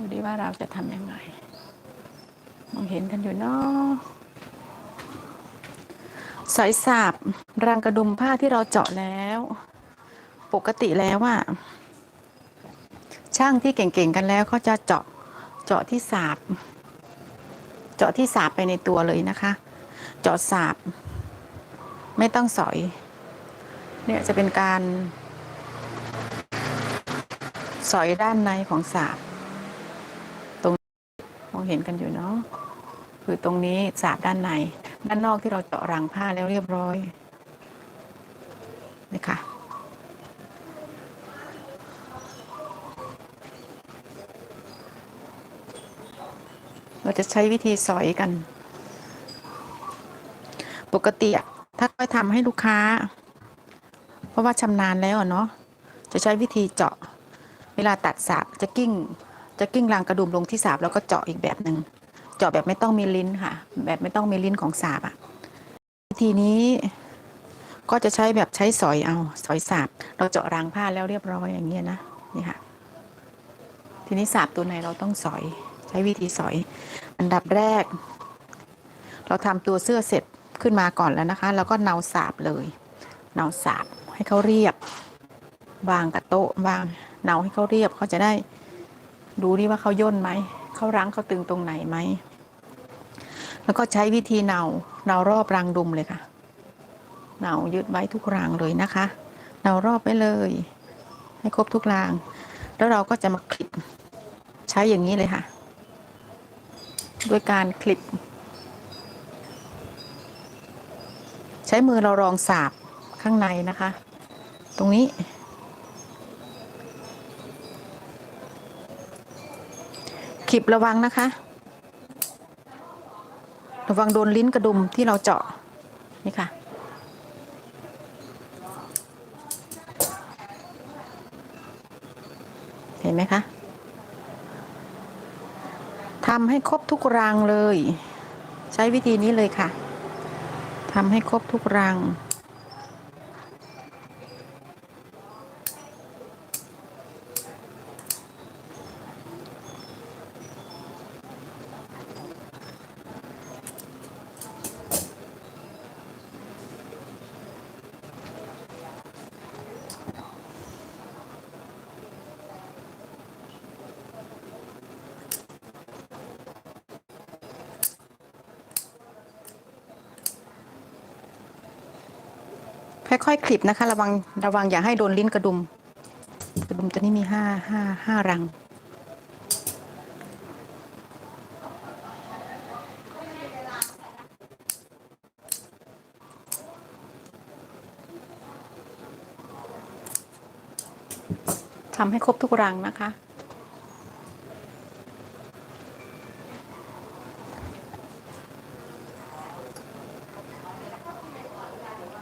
ดูดิว่าเราจะทำยังไง มองเห็นกันอยู่เนาะสายสาบรังกระดุมผ้าที่เราเจาะแล้ว ปกติแล้วว่าช่างที่เก่งๆกันแล้วเขาจะเจาะเจาะที่สาบ เจาะที่สาบไปในตัวเลยนะคะ เจาะสาบ ไม่ต้องสอย เนี่ยจะเป็นการ สอยด้านในของสาบ เห็นกันอยู่เนาะคือตรงนี้สาบด้านใน ด้านนอกที่เราเจาะรังผ้าแล้วเรียบร้อยนี่ค่ะเราจะใช้วิธีสอยกัน ปกติถ้าค่อยทำให้ลูกค้า เพราะว่าชำนาญแล้วเนาะจะใช้วิธีเจาะ เวลาตัดสาบจะกิ้ง จะกิ้งรางกระดุมลงที่สาบแล้วก็เจาะอีกแบบหนึ่งเจาะแบบไม่ต้องมีลิ้นค่ะ แบบไม่ต้องมีลิ้นของสาบอะวิธีนี้ก็จะใช้แบบใช้สอยเอาสอยสาบ เราเจาะรางผ้าแล้วเรียบร้อยอย่างเงี้ยนะนี่ค่ะ ทีนี้สาบตัวไหนเราต้องสอย ใช้วิธีสอย อันดับแรก เราทำตัวเสื้อเสร็จขึ้นมาก่อนแล้วนะคะ แล้วก็เนาสาบเลยเนาสาบให้เขาเรียบวางกับโต๊ะวางเนาให้เขาเรียบเขาจะได้ ดูดิว่าเขาย่นไหม เขารั้งเขาตึงตรงไหนไหม แล้วก็ใช้วิธีเนาเนารอบรังดุมเลยค่ะ เนายึดไว้ทุกรางเลยนะคะ เนารอบไปเลย ให้ครบทุกราง แล้วเราก็จะมาคลิป ใช้อย่างนี้เลยค่ะ ด้วยการคลิป ใช้มือเรารองสาบข้างในนะคะ ตรงนี้ คลิประวังนะคะ ระวังโดนลิ้นกระดุมที่เราเจาะนี่ค่ะ เห็นไหมคะทำให้ครบทุกรังเลย ใช้วิธีนี้เลยค่ะทำให้ครบทุกรัง ค่อยๆคลิปนะคะ ระวังระวังอย่าให้โดนลิ้นกระดุม กระดุมตัวนี้มีห้าห้าห้ารัง ทำให้ครบทุกรังนะคะ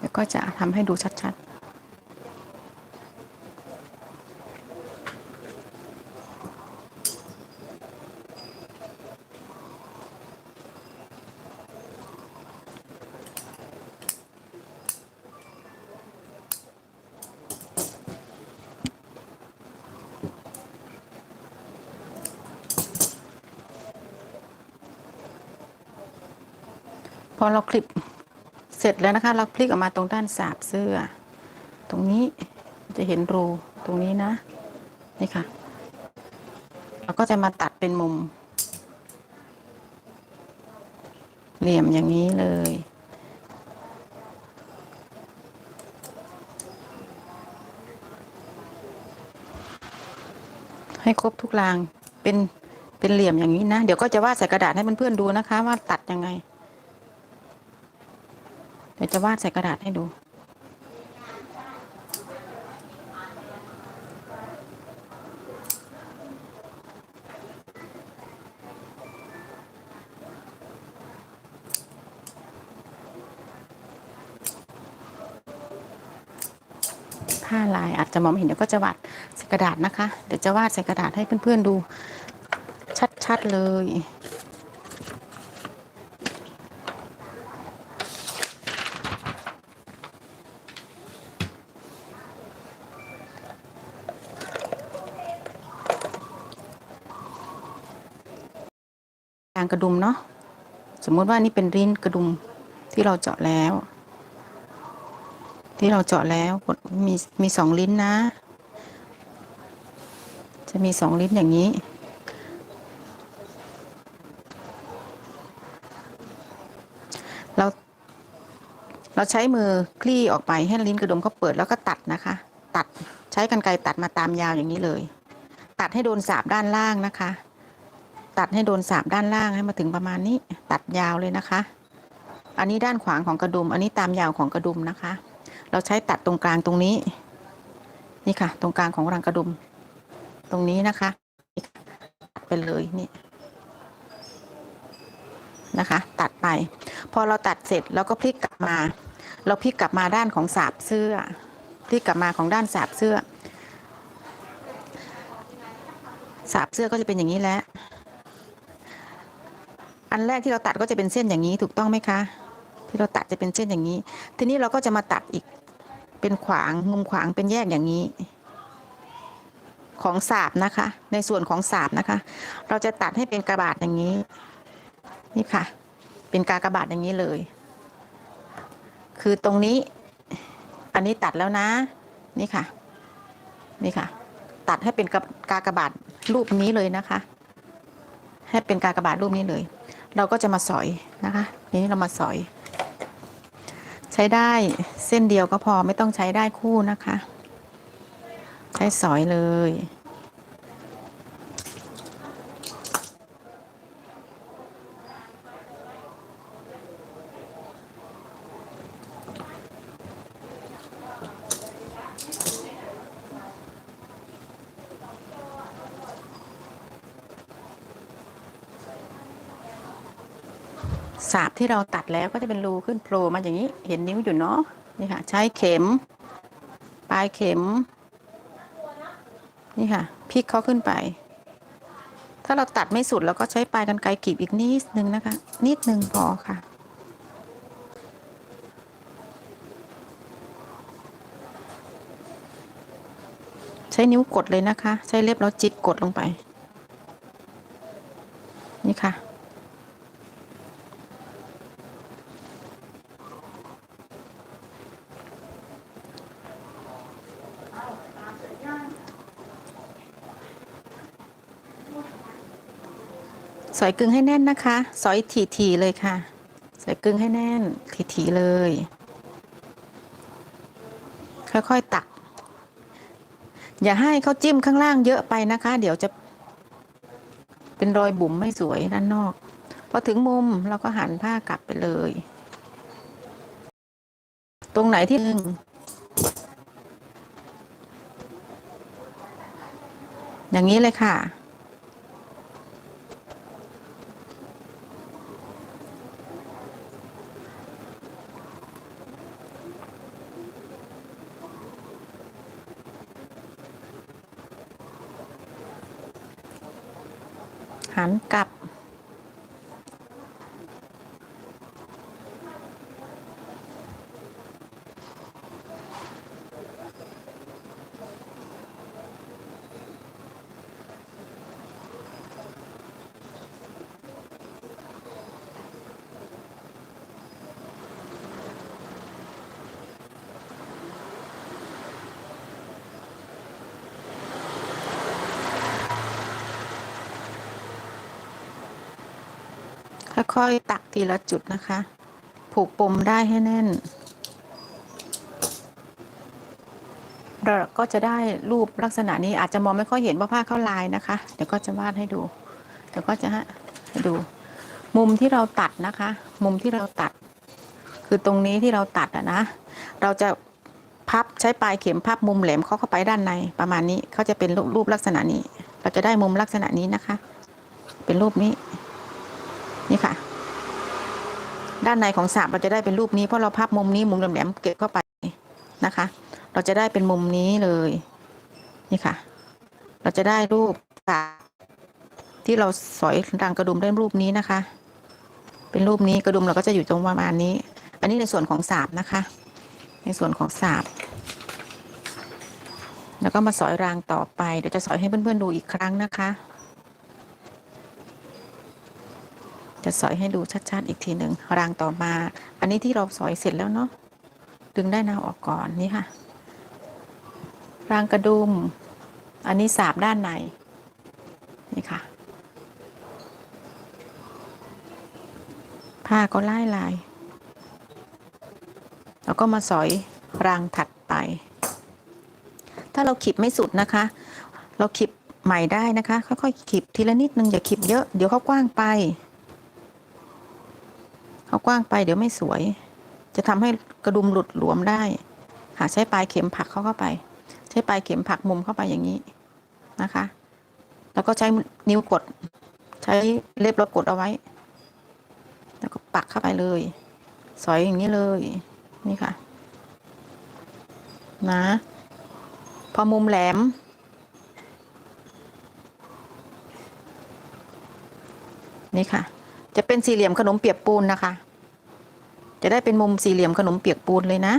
แล้ว ก็จะทำให้ดูชัดๆพอเราคลิป เสร็จแล้วนะคะ เราพลิกออกมาตรงด้านสาบเสื้อ ตรงนี้จะเห็นรูตรงนี้นะ นี่ค่ะ เราก็จะมาตัดเป็นมุม เหลี่ยมอย่างนี้เลย ให้ครบทุกรางเป็นเป็นเหลี่ยมอย่างนี้นะ เดี๋ยวก็จะวาดใส่กระดาษให้เพื่อนๆดูนะคะ ว่าตัดยังไง เดี๋ยวจะวาดใส่กระดาษให้ดู ผ้าลายอาจจะมองไม่เห็นเดี๋ยวก็จะวาดใส่กระดาษนะคะ เดี๋ยวจะวาดใส่กระดาษให้เพื่อนๆดู ชัดๆเลย น รางกระดุมเนาะสมมติว่านี่เป็นริ้นกระดุมที่เราเจาะแล้ว ที่เราเจาะแล้วมีมีสองลิ้นนะ จะมีสองลิ้นอย่างนี้เราเราใช้มือคลี่ออกไปให้ลิ้นกระดุมเขาเปิดแล้วก็ตัดนะคะ ตัดใช้กรรไกรตัดมาตามยาวอย่างนี้เลย ตัดให้โดนสาบด้านล่างนะคะ ตัดให้โดนสาบด้านล่างให้มาถึงประมาณนี้ ตัดยาวเลยนะคะ อันนี้ด้านขวางของกระดุม อันนี้ตามยาวของกระดุมนะคะ เราใช้ตัดตรงกลางตรงนี้ นี่ค่ะ ตรงกลางของรังกระดุม ตรงนี้นะคะตัดไปเลยนี่นะคะ ตัดไป พอเราตัดเสร็จเราก็พลิกกลับมา เราพลิกกลับมาด้านของสาบเสื้อพลิกกลับมาของด้านสาบเสื้อสาบเสื้อก็จะเป็นอย่างนี้แหล้ว อันแรกที่เราตัดก็จะเป็นเส้นอย่างนี้ถูกต้องไหมคะ ที่เราตัดจะเป็นเส้นอย่างนี้ ทีนี้เราก็จะมาตัดอีกเป็นขวางมุมขวางเป็นแยกอย่างนี้ ของสาบนะคะ ในส่วนของสาบนะคะ เราจะตัดให้เป็นกระบาดอย่างนี้ นี่ค่ะ เป็นกากระบาดอย่างนี้เลย คือตรงนี้ อันนี้ตัดแล้วนะ นี่ค่ะ นี่ค่ะ ตัดให้เป็นกระกากบาทรูปนี้เลยนะคะให้เป็นกากบาทรูปนี้เลย เราก็จะมาสอยนะคะทีนี้เรามาสอย ใช้ได้เส้นเดียวก็พอไม่ต้องใช้ได้คู่นะคะ ใช้สอยเลย สาบที่เราตัดแล้วก็จะเป็นรูขึ้นโผล่มาอย่างนี้ เห็นนิ้วอยู่เนาะนี่ค่ะ ใช้เข็ม ปลายเข็ม นี่ค่ะพลิกเขาขึ้นไป ถ้าเราตัดไม่สุดเราก็ใช้ปลายกันไกรกรีบอีกนิดนึงนะคะ นิดนึงพอค่ะใช้นิ้วกดเลยนะคะ ใช้เล็บแล้วจิกกดลงไป นี่ค่ะ สอยกึ่งให้แน่นนะคะ สอยถี่ๆเลยค่ะ สอยกึ่งให้แน่นถี่ๆเลย ค่อยๆตัก อย่าให้เขาจิ้มข้างล่างเยอะไปนะคะ เดี๋ยวจะ เป็นรอยบุ๋มไม่สวยด้านนอก พอถึงมุมเราก็หันผ้ากลับไปเลย ตรงไหนที่หนึ่งอย่างนี้เลยค่ะ หันกลับ ค่อยๆตักทีละจุดนะคะ ผูกปมได้ให้แน่น เราก็จะได้รูปลักษณะนี้อาจจะมองไม่ค่อยเห็นว่าผ้าเข้าลายนะคะ เดี๋ยวก็จะวาดให้ดู เดี๋ยวก็จะให้ดู มุมที่เราตัดนะคะ มุมที่เราตัด คือตรงนี้ที่เราตัดอะนะ เราจะพับใช้ปลายเข็มพับมุมแหลมเข้าเข้าไปด้านในประมาณนี้เขาจะเป็นรูปรูปลักษณะนี้ เราจะได้มุมลักษณะนี้นะคะ เป็นรูปนี้ นี่ค่ะ ด้านในของสาบเราจะได้เป็นรูปนี้เพราะเราพับมุมนี้มุมแหลมๆเก็บเข้าไปนะคะ เราจะได้เป็นมุมนี้เลย นี่ค่ะ เราจะได้รูปสาบที่เราสอยรังกระดุมได้รูปนี้นะคะ เป็นรูปนี้กระดุมเราก็จะอยู่ตรงประมาณนี้ อันนี้ในส่วนของสาบนะคะ ในส่วนของสาบแล้วก็มาสอยรางต่อไป เดี๋ยวจะสอยให้เพื่อนๆดูอีกครั้งนะคะ จะสอยให้ดูชัดๆอีกทีหนึ่งรางต่อมา อันนี้ที่เราสอยเสร็จแล้วเนาะดึงได้นาวออกก่อนนี่ค่ะ รางกระดุม อันนี้สาบด้านในนี่ค่ะ ผ้าก็ไล่ลาย แล้วก็มาสอยรางถัดไป ถ้าเราขีบไม่สุดนะคะ เราขีบใหม่ได้นะคะ ค่อยๆขีบทีละนิดนึงอย่าขีบเยอะ เดี๋ยวเขากว้างไป กว้างไปเดี๋ยวไม่สวย จะทำให้กระดุมหลุดหลวมได้หาใช้ปลายเข็มผักเข้าเข้าไป ใช้ปลายเข็มผักมุมเข้าไปอย่างนี้นะคะ แล้วก็ใช้นิ้วกด ใช้เล็บเรากดเอาไว้ แล้วก็ปักเข้าไปเลย สอยอย่างนี้เลยนี่ค่ะ นะ พอมุมแหลม นี่ค่ะ จะเป็นสี่เหลี่ยมขนมเปียกปูนนะคะ จะได้เป็นมุมสี่เหลี่ยมขนมเปียกปูนเลยนะ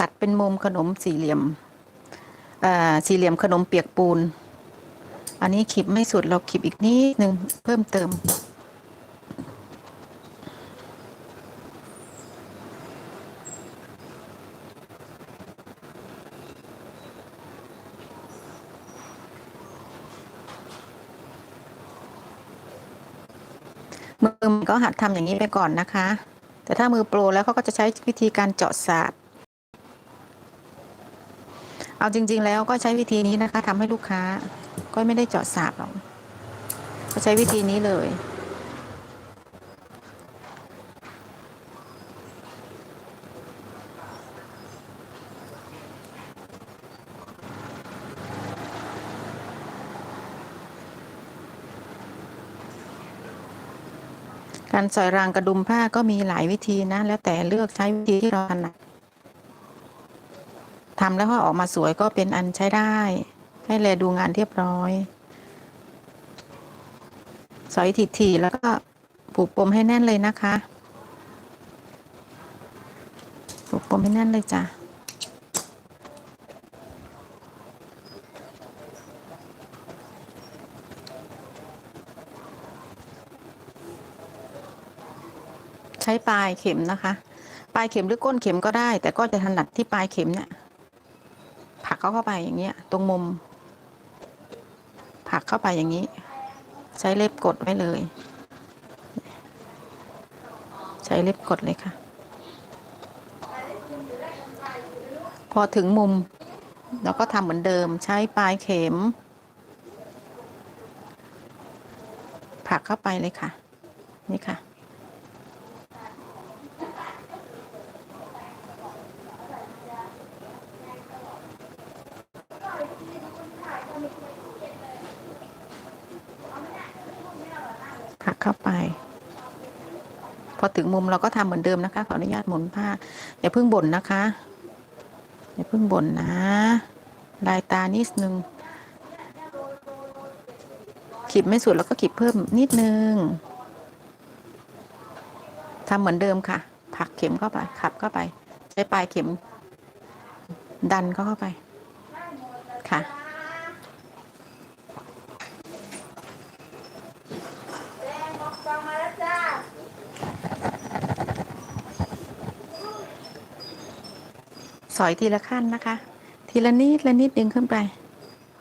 ตัดเป็นมุมขนมสี่เหลี่ยมสี่เหลี่ยมขนมเปียกปูน อันนี้ขีบไม่สุดเราขีบอีกนิดนึงเพิ่มเติม มือมันก็หัดทำอย่างนี้ไปก่อนนะคะ แต่ถ้ามือโปรแล้วเขาก็จะใช้วิธีการเจาะสาดเอาจริง ๆ แล้วก็ใช้วิธีนี้นะคะทำให้ลูกค้า ก็ไม่ได้เจาะสาบหรอกก็ใช้วิธีนี้เลย การสอยรางกระดุมผ้าก็มีหลายวิธีนะ แล้วแต่เลือกใช้วิธีที่เราถนัดทำแล้วก็ออกมาสวยก็เป็นอันใช้ได้ ให้แลดูงานเรียบร้อย สอยถี่ๆแล้วก็ผูกปมให้แน่นเลยนะคะ ผูกปมให้แน่นเลยจ้ะใช้ปลายเข็มนะคะ ปลายเข็มหรือก้นเข็มก็ได้ แต่ก็จะถนัดที่ปลายเข็มเนี่ย ผักเข้าเข้าไปอย่างเงี้ย ตรงมุม ผักเข้าไปอย่างนี้ ใช้เล็บกดไว้เลย ใช้เล็บกดเลยค่ะ พอถึงมุมเราก็ทำเหมือนเดิมใช้ปลายเข็มผักเข้าไปเลยค่ะ นี่ค่ะ เข้าไป พอถึงมุมเราก็ทำเหมือนเดิมนะคะ ขออนุญาตหมุนผ้า อย่าเพิ่งบ่นนะคะ อย่าเพิ่งบ่นนะ ลายตานิดนึง ขีดไม่สุดแล้วก็ขีดเพิ่มนิดนึงทำเหมือนเดิมค่ะ ผักเข็มเข้าไป ขับเข้าไป ใช้ปลายเข็ม ดันเข้าไป ค่ะ สอยทีละขั้นนะคะ ทีละนิดละนิดดึงขึ้นไป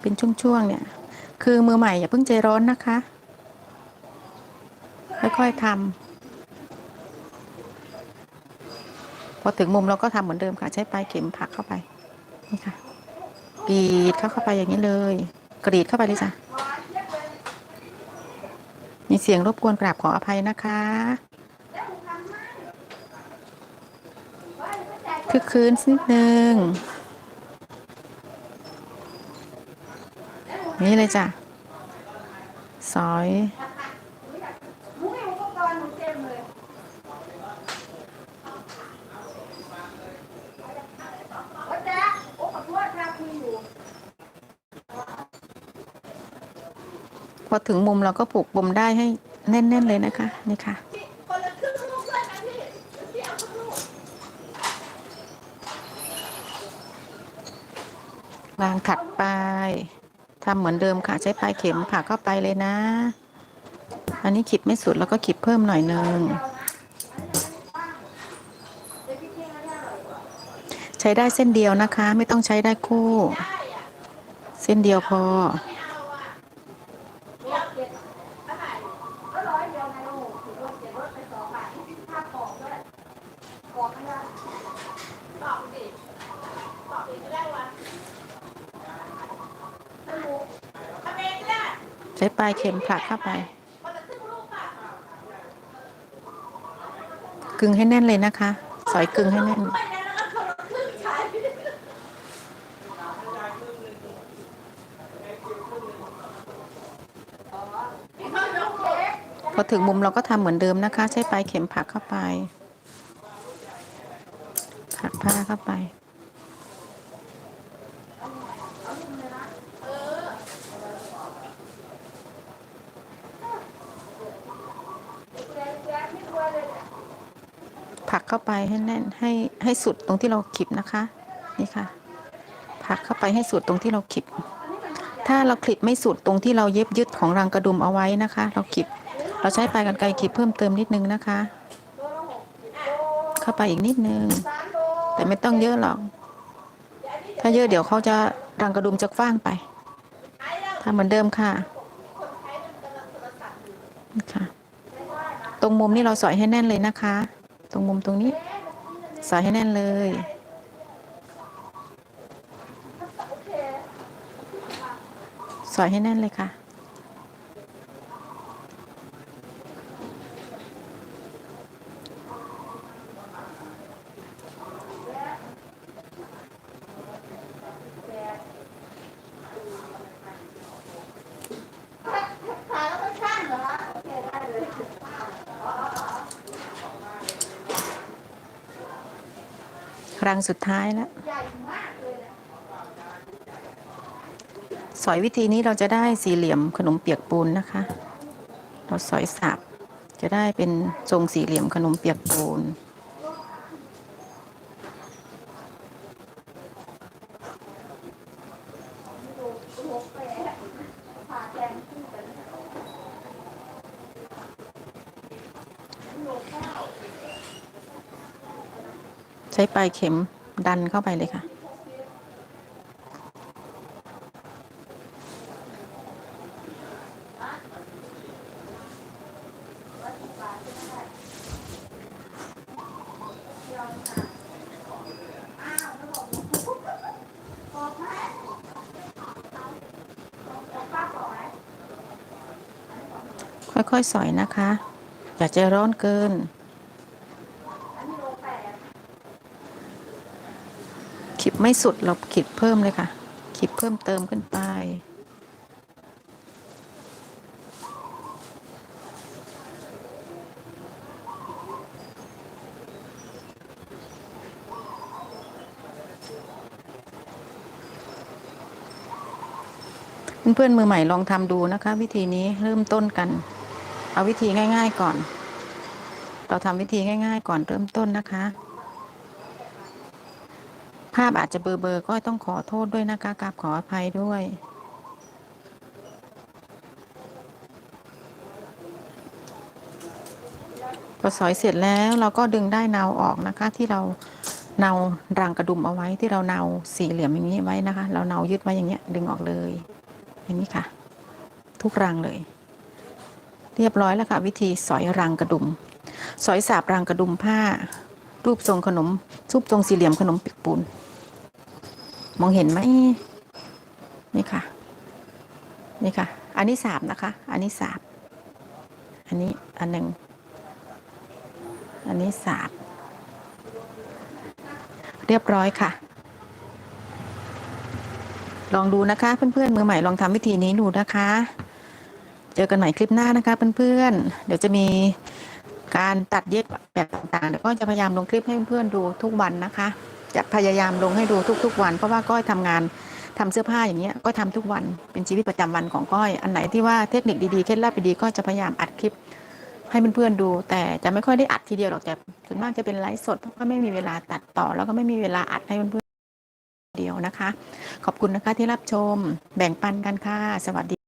เป็นช่วงๆเนี่ย คือมือใหม่อย่าเพิ่งใจร้อนนะคะ ค่อยๆทำพอถึงมุมเราก็ทำเหมือนเดิมค่ะ ใช้ปลายเข็มผักเข้าไป นี่ค่ะกรีดเข้าเข้าไปอย่างนี้เลย กรีดเข้าไปเลยจ้ะมีเสียงรบกวนกราบขออภัยนะคะ คึกคืนนิดนึง นี่เลยจ้ะสอยพอถึงมุมเราก็ผูกปมได้ให้แน่น ๆ เลยนะคะ นี่ค่ะ วางถัดไปทำเหมือนเดิมค่ะใช้ปลายเข็มผ่าเข้าไปเลยนะ อันนี้ขีดไม่สุดแล้วก็ขีดเพิ่มหน่อยนึงใช้ได้เส้นเดียวนะคะ ไม่ต้องใช้ได้คู่ เส้นเดียวพอ ลายเข็มผลักเข้าไปกึงให้แน่นเลยนะคะ สอยกึงให้แน่น พอถึงมุมเราก็ทำเหมือนเดิมนะคะ ใช้ปลายเข็มผักเข้าไป ผักผ้าเข้าไป ผลักเข้าไป ให้แน่นให้ให้สุดตรงที่เราขีดนะคะ นี่ค่ะผักเข้าไปให้สุดตรงที่เราขีดถ้าเราคลิปไม่สุดตรงที่เราเย็บยึดของรังกระดุมเอาไว้นะคะ เราคลิปเราใช้ปลายกรรไกรคลิปเพิ่มเติมนิดนึงนะคะ เข้าไปอีกนิดนึง แต่ไม่ต้องเยอะหรอก ถ้าเยอะเดี๋ยวเขาจะรังกระดุมจะกว้างไปทำเหมือนเดิมค่ะนี่ค่ะ ตรงมุมนี่เราสอยให้แน่นเลยนะคะ ตรงมุมตรงนี้ สอยให้แน่นเลยสอยให้แน่นเลยค่ะ รังสุดท้ายแล้ว สอยวิธีนี้เราจะได้สี่เหลี่ยมขนมเปียกปูนนะคะ เราสอยสับจะได้เป็นทรงสี่เหลี่ยมขนมเปียกปูน ช้ปลายเข็มดันเข้าไปเลยค่ะค่อยๆ สอยนะคะ อย่าใจร้อนเกิน ขีดไม่สุดเราขีดเพิ่มเลยค่ะ ขีดเพิ่มเติมขึ้นไป เพื่อนๆมือใหม่ลองทำดูนะคะ วิธีนี้เริ่มต้นกัน เอาวิธีง่าย ๆ ก่อน เราทำวิธีง่าย ๆ ก่อนเริ่มต้นนะคะ ภาพอาจจะเบลอๆก็ต้องขอโทษด้วยนะคะกราบขออภัยด้วยพอสอยเสร็จแล้วเราก็ดึงได้เนาออกนะคะ ที่เราเนารังกระดุมเอาไว้ที่เราเนาสี่เหลี่ยมอย่างนี้ไว้นะคะ เราเนายึดไว้อย่างเงี้ยดึงออกเลย อย่างนี้ค่ะ ทุกรังเลย เรียบร้อยแล้วค่ะ วิธีสอยรังกระดุม สอยสาบรังกระดุมผ้า รูปทรงขนมรูปทรงสี่เหลี่ยมขนมปียกปูน มองเห็นไหมนี่ค่ะ นี่ค่ะ อันนี้สาบนะคะ อันนี้สาบอันนี้อันหนึ่งอันนี้สาบเรียบร้อยค่ะ ลองดูนะคะ เพื่อนๆมือใหม่ลองทำวิธีนี้ดูนะคะ เจอกันใหม่คลิปหน้านะคะ เพื่อนๆเดี๋ยวจะมีการตัดเย็บแบบต่างๆเดี๋ยวก็จะพยายามลงคลิปให้เพื่อนๆดูทุกวันนะคะ จะพยายามลงให้ดูทุก ๆ วัน เพราะว่าก้อยทำงานทำเสื้อผ้าอย่างเงี้ยก็ทำทุกวันเป็นชีวิตประจำวันของก้อย อันไหนที่ว่าเทคนิคดีๆเคล็ดลับดีๆก็จะพยายามอัดคลิป ให้เพื่อนๆดู แต่จะไม่ค่อยได้อัดทีเดียวหรอกจะส่วนมากจะเป็นไลฟ์สดเพราะก็ไม่มีเวลาตัดต่อ แล้วก็ไม่มีเวลาอัดให้เพื่อนๆเดียวนะคะ ขอบคุณนะคะที่รับชม แบ่งปันกันค่ะสวัสดี